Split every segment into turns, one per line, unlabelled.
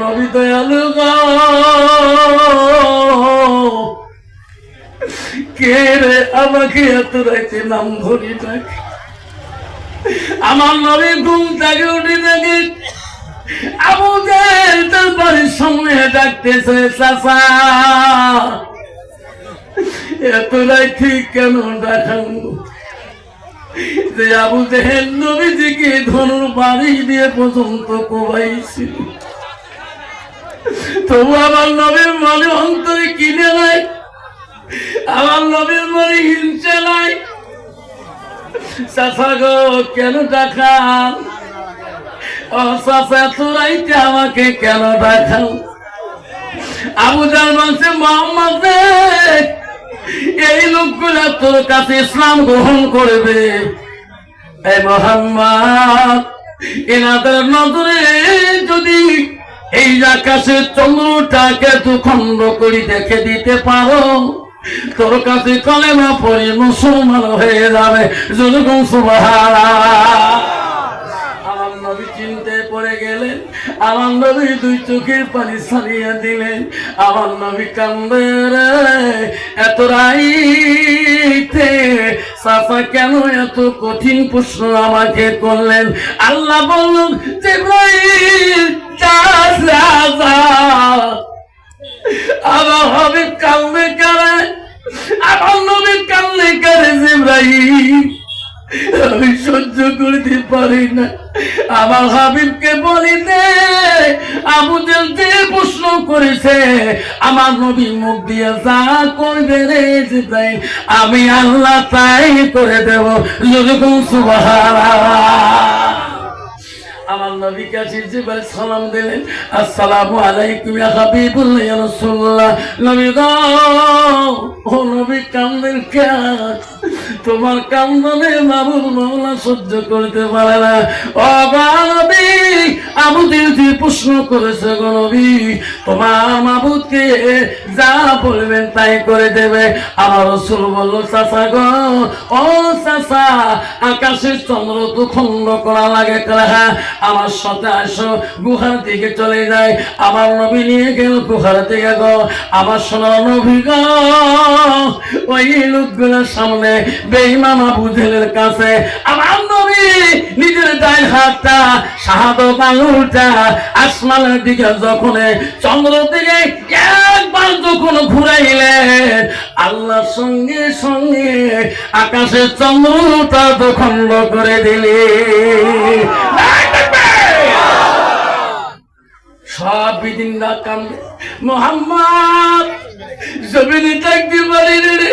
নবী দয়ালু কে রে আমাকে এত রাইতে নাম ধরি আমার নবী ঘুম থেকে উঠে দেখে ডাকতেছে, চাচা, এত রাইতে কেন ডাকানো যে আবু জেহেল নবীজিকে ধনুর বাড়ি দিয়ে পর্যন্ত কোবাইছিল। তবু আমার নবীর মনে অন্তরে কিনে নাই। আমার নবীর মনে হিংসা নাই। কেন দেখান আমাকে কেন দেখান আবু জাল বলছে, মোহাম্মদ এই লোকগুলা তোর কাছে ইসলাম গ্রহণ করবে। এই মোহাম্মদ, এনাদের নজরে যদি এই আকাশের চন্দ্রটাকে দু খণ্ড করে দেখে দিতে পারো। তোর কাছে কলেমা পড়ে মুসলমান হয়ে যাবে। আমার নবী পড়ে গেলেন। আমার দুই দিলেন। এত কেন এত কঠিন প্রশ্ন আমাকে করলেন? আল্লাহ বললেন জিব্রাইল জিব্রাইল আমি সহ্য করতে পারি না। আমার হাবিবকে বলিতে আবু জেলতে প্রশ্ন করেছে, আমার নবী মুখ দিয়ে যা করবে রে তাই আমি আল্লাহ তাই করে দেব। যেরকম সুবহানাল্লাহ। আমার নবী কাছে জিবাল সালাম দিলেন, আসসালামু আলাইকুম ইয়া হাবিবুল্লাহ ইয়া রাসূলুল্লাহ। নবী গো, ও নবী কান্দেন কে? তোমার কান্দনে মাবুল মাওলা সহ্য করতে পারে না। ও আবুদের যে প্রশ্ন করেছে গো নবী তোমার মাবুদকে যা বলবেন তাই করে দেবে। আমার বলল, চাচা গো, ও চাচা আকাশের চন্দ্র তো করা লাগে কারা আমার সাথে আসো, গুহার দিকে চলে যায় আমার নবী নিয়ে গেল গুহার দিকে গো। আমার সোনার নবী গো, ওই লোকগুলোর সামনে বেইমামা বুঝেলের কাছে, আমার নবী, নিজের ডাইন হাতটা শাহাদত আঙুলটা আসমানের দিকে যখন চন্দ্র দিকে একবার যখন ঘুরাইলেন, আল্লাহর সঙ্গে সঙ্গে আকাশের চন্দ্রটা দখণ্ড করে দিলে। সব বিদিনরা কান্দে মোহাম্মদ, জমিনে থাকতে পারি রে,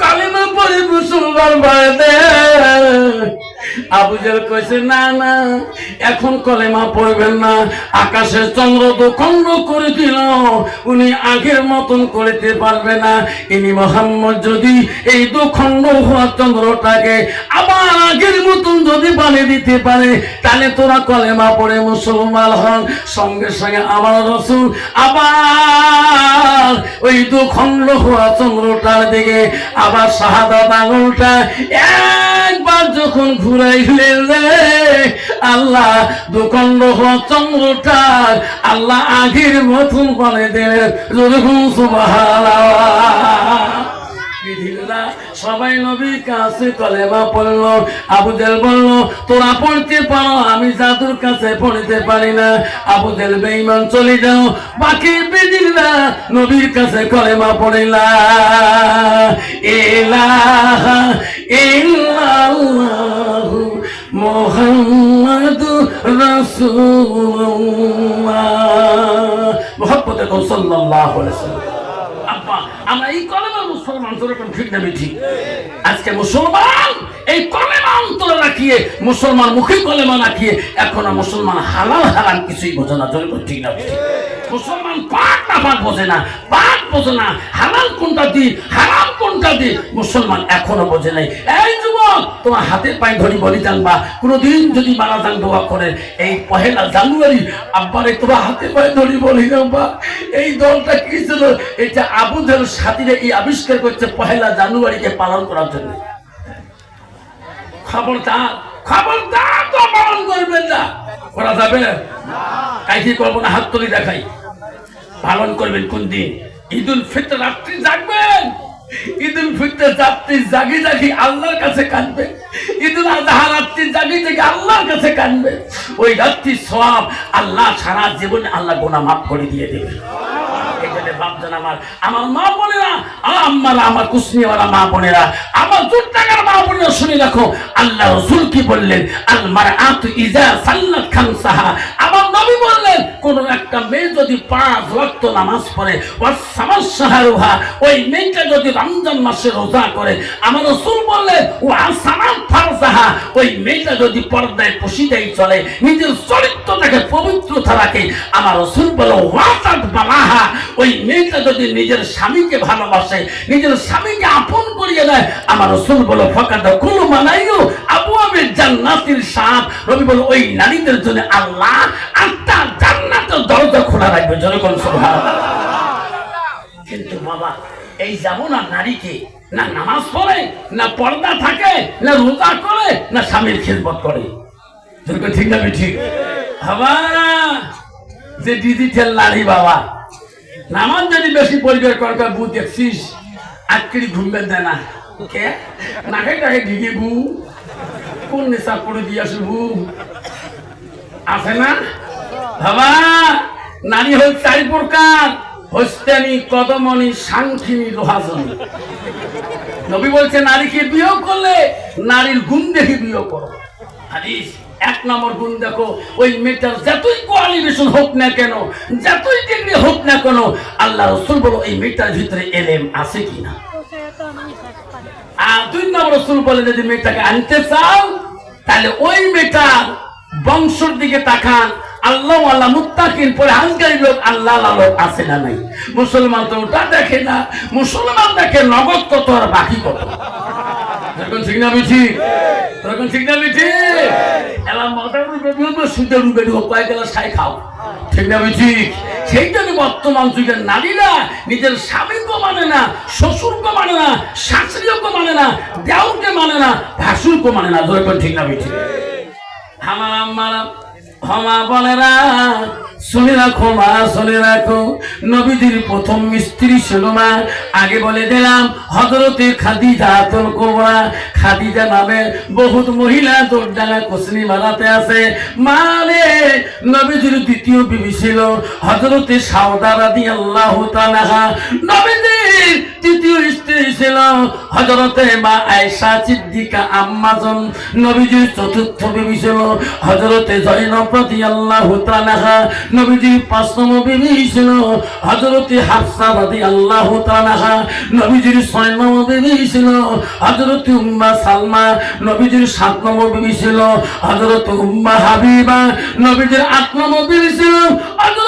কালিমা পরে মুসলমান বাড়াতে আবুজেল কইছে, না না, এখন কলেমা পড়বেন না। আকাশের চন্দ্র তো খণ্ড করে দিল, উনি আগের মতন করতে পারবে না। ইনি মোহাম্মদ যদি এই দুখণ্ড হওয়া চন্দ্রটাকে আবার আগের মতন যদি বানিয়ে দিতে পারে, তাহলে তোরা কলেমা পড়ে মুসলমান হন। সঙ্গে সঙ্গে আমার রসুল আবার ওই দুখণ্ড হওয়া চন্দ্রটার দিকে আবার শাহাদাত আঙুলটা একবার যখন আল্লাহ দুখণ্ড চন্দ্রটার আল্লাহ আগের মতন সুবহানাল্লাহ। সবাই নবীর কাছে কলেমা পড়ল আবুদেল বলল, তোরা পড়তে পারো, আমি জাদুর কাছে পড়তে পারি না। আবুদেল বেঈমান চলে যাও বাকি বিধিরা নবীর কাছে কলেমা পড়িলা। এলা ইল্লাল্লাহু। মুহাম্মাদুর রাসূলুল্লাহ। মুহাম্মদ সাল্লাল্লাহু আলাইহি আমরা এই কলেমা মুসলমান এখন ঠিক না ঠিক আজকে মুসলমান, এই কলেমা অন্তরে রাখিয়ে, মুসলমান মুখে কলেমা রাখিয়ে, এখনও মুসলমান হালাল হারাম কিছুই বোঝে না এখন ঠিক না মুসলমান পাক না, পাক বোঝে না, পাক বোঝে না। হালাল কোনটা দি, হারাম কোনটা দি, মুসলমান এখনও বোঝে নাই। এই যুবক, তোমার হাতের পায়ে ধরি বলি জানবা। কোনোদিন যদি মারা যান দোয়া করেন এই পহেলা জানুয়ারি আব্বারে তোমার হাতে পায়ে ধরি বলি জানবা। এই দলটা কি ছিল? এটা আবুদের সাথীরা এই আবিষ্কার করছে পহেলা জানুয়ারিকে পালন করার জন্য। খবরদার খবরদার তো পালন করবেন না। করা যাবে? কাইকে করব না, হাত তুলি দেখাই। পালন করবেন কোন দিন? ঈদুল ফিতর রাত্রি জাগবেন। ঈদুল ফিতর রাত্রি জাগি জাগি আল্লাহর কাছে কাঁদবে ঈদুল আজহা রাত্রি জাগি জাগি আল্লাহর কাছে কাঁদবে ওই রাত্রি সব আল্লাহ সারা জীবনে আল্লাহ গোনা মাফ করে দিয়ে দেবে আমার মা বোনেরা, আমার আমার নবী বললেন, কোন একটা মেয়ে যদি পাঁচ ওয়াক্ত নামাজ পড়ে ওই মেয়েটা যদি রমজান মাসে রোজা করে, আমার রসুল বললেন ও আসামান ওই মেয়েটা যদি পর্দায় চলে, নিজের চরিত্রটাকে পবিত্রতা রাখে, আমার রসুল বলে, ওয়াসাদ বালাহা ওই মেয়েটা যদি নিজের স্বামীকে ভালোবাসে, নিজের স্বামীকে আপন করিয়ে দেয়, আমার রসুল বলো, ফকাদা কুলু মানাইও জান্নাতের সাপ। রবি বলো ওই নারীদের জন্য আল্লাহ আটটা জান্নাতের দরজা খোলা রাখবে জনগণ সভা কিন্তু বাবা, এই যাব না নারীকে না নামাজ পড়ে, না পর্দা থাকে, না রোজা করে, না স্বামীর খেদমত করে। ঠিক না ঠিক। বাবা যে ডিজিটাল নারী বাবা, নামাজ যদি বেশি পরিবার করার বু দেখছিস? আজকের ঘুমবেন দেয় না। কে? নাকে টাকে বু কোন নেশা করে দিয়ে আসে আছে না? বাবা, নারী হল চারি প্রকার। হস্তানি, কদমনি সাংখিনী লোহাজনী। নবী বলছে, নারীকে বিয়ে করলে নারীর গুণ দেখে বিয়ে করো। এক নম্বর গুণ দেখো, ওই মেয়েটার যতই কোয়ালিফিকেশন হোক না কেন, যতই ডিগ্রি হোক না কেন, আল্লাহ রসুল বলো, এই মেয়েটার ভিতরে এলেম আছে কিনা? দুই নম্বর যদি মেয়েটাকে আনতে চাও, তাহলে ওই মেয়েটার বংশর দিকে পরে লোক আল্লাহ লোক না নাই? মুসলমান তো দেখে না। মুসলমান দেখে নগদ কত আর বাকি কত? এখন ঠিক না বেশি তখন ঠিক এবার মাথা রুবে দিও সুদে রুবে দিও কয়েক গেলা সাই খাও। ঠিক না বেশি সেই জন্য বর্তমান যুগের নারীরা নিজের স্বামীকে মানে না, শ্বশুরকে মানে না, শাশুড়িকে মানে না দেওরকে মানে না, ভাসুরকে মানে না। ধরে ঠিক না বেশি আমার আম্মারা ক্ষমা বলেরা শুনে রাখো মা, শুনে রাখো। নবীজির প্রথম মিস্ত্রি ছিল মা আগে বলে দিলাম হজরতে খাদিজা তোর কোবরা। খাদিজা নামে বহুত মহিলা তোর ডালা কোসনি মারাতে আছে। মানে নবীজির দ্বিতীয় বিবি ছিল হজরতে সাউদারা দিয়ে আল্লাহ তালাহা নবীজির তৃতীয় স্ত্রী ছিল হজরতে মা আয়সা সিদ্দিকা আম্মাজন। নবীজির চতুর্থ বিবি ছিল হজরতে জৈনব প্রতি আল্লাহ তালাহা নবীজির পাঁচ বিবি ছিল হজরতে হাফসা রাদি আল্লাহ তালাহা নবীজির ছয় নম্বর বিবি ছিল হজরতে উম্মা সালমা। নবীজির সাত নম্বর বিবি ছিল হজরতে উম্মা হাবিবা। নবীজির আট নম্বর বিবি ছিল হজরতে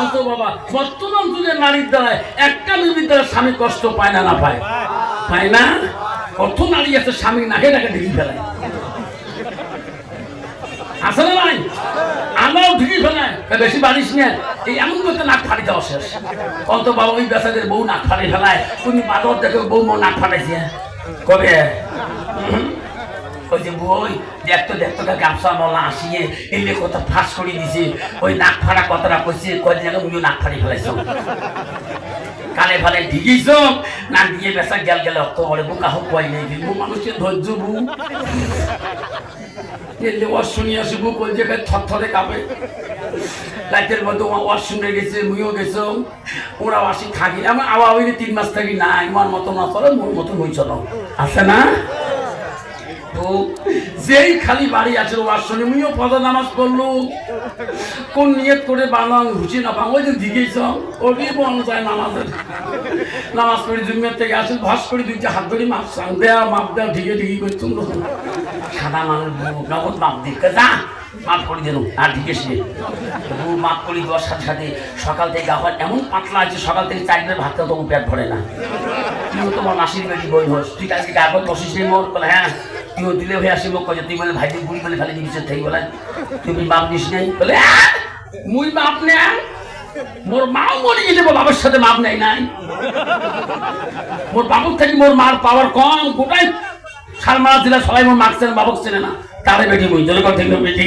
শান্ত বাবা। বর্তমান যুগের নারীর দ্বারা একটা দ্বারা স্বামী কষ্ট পায় না না পায়? পায় না? কত নারী আছে স্বামী নাকে নাকে ঢেকে ফেলায় না নাই? আমরাও ফেলায় বেশি বাড়িস এই এমন করতে নাক ফাড়ি দেওয়া শেষ। বাবা ওই বউ নাক ফাড়ি ফেলায়। তুমি বাদর দেখে বউ নাক ফাটাইছে। কবে? ওই যে বই দেখতো দেখতো গামছা মলা আসিয়ে এলে ফাঁস করে দিছে। ওই নাক ফাড়া কথাটা কইছে নাক ফাড়ি ফেলাইছ ফালে নাক দিয়ে গেল বউ মানুষের ধৈর্য এলে শুনি আসব কোন জায়গায় থরথরে কাঁপে। রাতের মধ্যে শুনে গেছে, মুইও গেছো ওরা আসি থাকি আমার আবার ওই তিন মাস থাকি না আমার মতো না চলো মোর মতো হই চলো আছে না? তো যেই খালি বাড়ি আছে ওয়াজ শুনে মুইও পদ নামাজ পড়ল কোন নিয়ত করে বানাং ঘুষি না পাং ওই যে দিকেছ ওটি বন যায় নামাজের। নামাজ পড়ি জুমিয়ার থেকে আসে, ভাস করে দুইটা হাত ধরে মাপ সাং দেয়া, মাপ দেওয়া ঢিকে ঢিকে করছ সাদা মানুষ মাপ দিকে যা মাফ করে দিল। আর ঠিক আছে বউ মাফ করে দেওয়ার সাথে সাথে সকাল থেকে আবার এমন পাতলা আছে, সকাল থেকে চারটে ভাত খেতে তবু পেট ভরে না। তুইও তোমার মাসির বেটি বই হস? তুই আজকে কাগজ বসিস নি মোর হ্যাঁ তুইও দিলে ভাই আসিব মোক কয়ে তুই বলে ভাই তুই বুড়ি বলে খালি জিনিসের থেকে বলে। তুমি বাপ দিস নেই। বলে মুই বাপ নেয় মোর মাও মরে গেলে বাবার সাথে মাপ নেই নাই। মোর বাবুর থেকে মোর মার পাওয়ার কম, গোটাই সালমারা জেলা সবাই মোর চেনে বাবক চেনে না। তারে বেটি মুই জলে কথা বেটি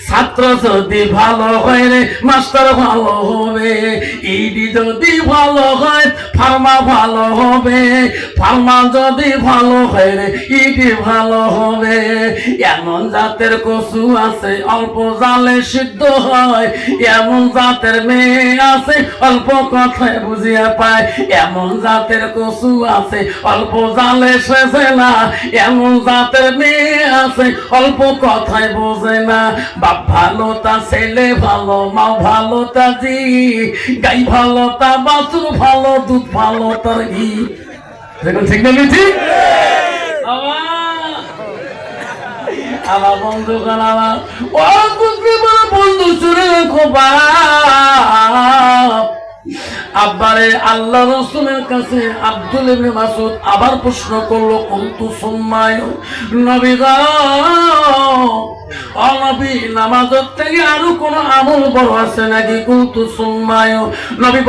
ছাত্র যদি ভালো হয় রে, মাস্টার ভালো হবে ইডি যদি ভালো হয়, ফার্মা ভালো হবে, ফার্মা যদি ভালো হয় রে ইডি ভালো হবে। এমন জাতের কচু আছে, অল্প জালে সিদ্ধ হয়। এমন জাতের মেয়ে আছে, অল্প কথায় বুঝিয়া পায়। এমন জাতের কচু আছে, অল্প জালে শেষে না। এমন জাতের মেয়ে আছে, অল্প কথায় বোঝে না। বাপ ভালো তা ছেলে ভালো, মা ভালো তা জি। গাই ভালো তা বাছুর ভালো, দুধ ভালো তার ঘি। দেখুন, ঠিক না ঠিক আমার বন্ধু আমার ও বন্ধু চুরে রাখো বাপ আব্বারে আল্লাহ রসুলের কাছে আব্দুল মাসুদ আবার প্রশ্ন করল কন্তু সুম্মায় নবী গো, নামাজের থেকে আরও কোন আমল বড় আছে নাকি? কুন্তু সুম্মায় নবী